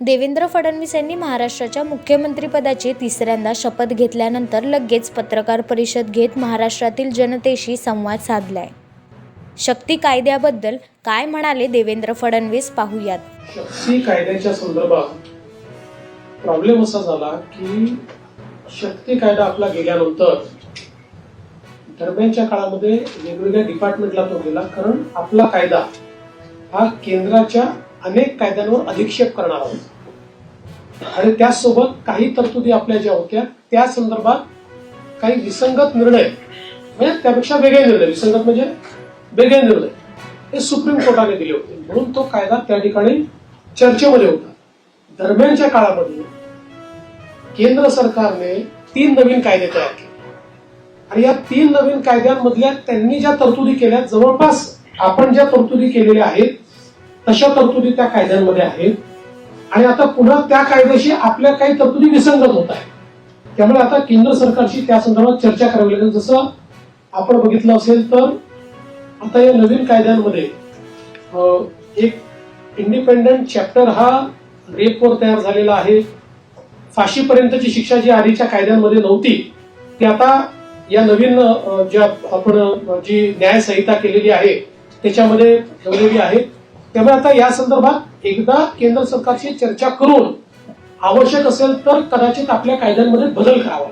देवेंद्र फडणवीस यांनी महाराष्ट्राच्या मुख्यमंत्रीपदाची तिसऱ्यांदा शपथ घेतल्यानंतर लगेच पत्रकार परिषद घेत महाराष्ट्रातील जनतेशी संवाद साधलाय. शक्ती कायद्याबद्दल काय म्हणाले देवेंद्र फडणवीस पाहूयात. शक्ती कायद्याच्या संदर्भात प्रॉब्लेम असा झाला की शक्ती कायदा आपला गेल्यानंतर दरम्यानच्या काळामध्ये वेगवेगळ्या डिपार्टमेंटला तो गेला. कारण आपला कायदा हा केंद्राच्या अनेक कायद्यांवर अधिक्षेप करणार आहोत. आणि त्यासोबत काही तरतुदी आपल्या ज्या होत्या त्या संदर्भात काही विसंगत निर्णय म्हणजे त्यापेक्षा वेगळे निर्णय. विसंगत म्हणजे वेगळे निर्णय. हे सुप्रीम कोर्टाने दिले होते. म्हणून तो कायदा त्या ठिकाणी चर्चेमध्ये होता. दरम्यानच्या काळामध्ये केंद्र सरकारने तीन नवीन कायदे तयार केले. आणि या तीन नवीन कायद्यांमधल्या त्यांनी ज्या तरतुदी केल्या जवळपास आपण ज्या तरतुदी केलेल्या आहेत तशा तरतुदी त्या कायद्यांमध्ये आहेत. आणि आता पुन्हा त्या कायद्याशी आपल्या काही तरतुदी विसंगत होत आहेत. त्यामुळे आता केंद्र सरकारशी त्या संदर्भात चर्चा करावी लागेल. जसं आपण बघितलं असेल तर आता या नवीन कायद्यांमध्ये एक इंडिपेंडंट चॅप्टर हा रेपवर तयार झालेला आहे. फाशीपर्यंतची शिक्षा जी आधीच्या कायद्यांमध्ये नव्हती ती आता या नवीन ज्या आपण जी न्यायसंहिता केलेली आहे त्याच्यामध्ये ठेवलेली आहे. त्यामुळे आता या संदर्भात एकदा केंद्र सरकारशी चर्चा करून आवश्यक असेल तर कदाचित आपल्या कायद्यांमध्ये बदल करावा.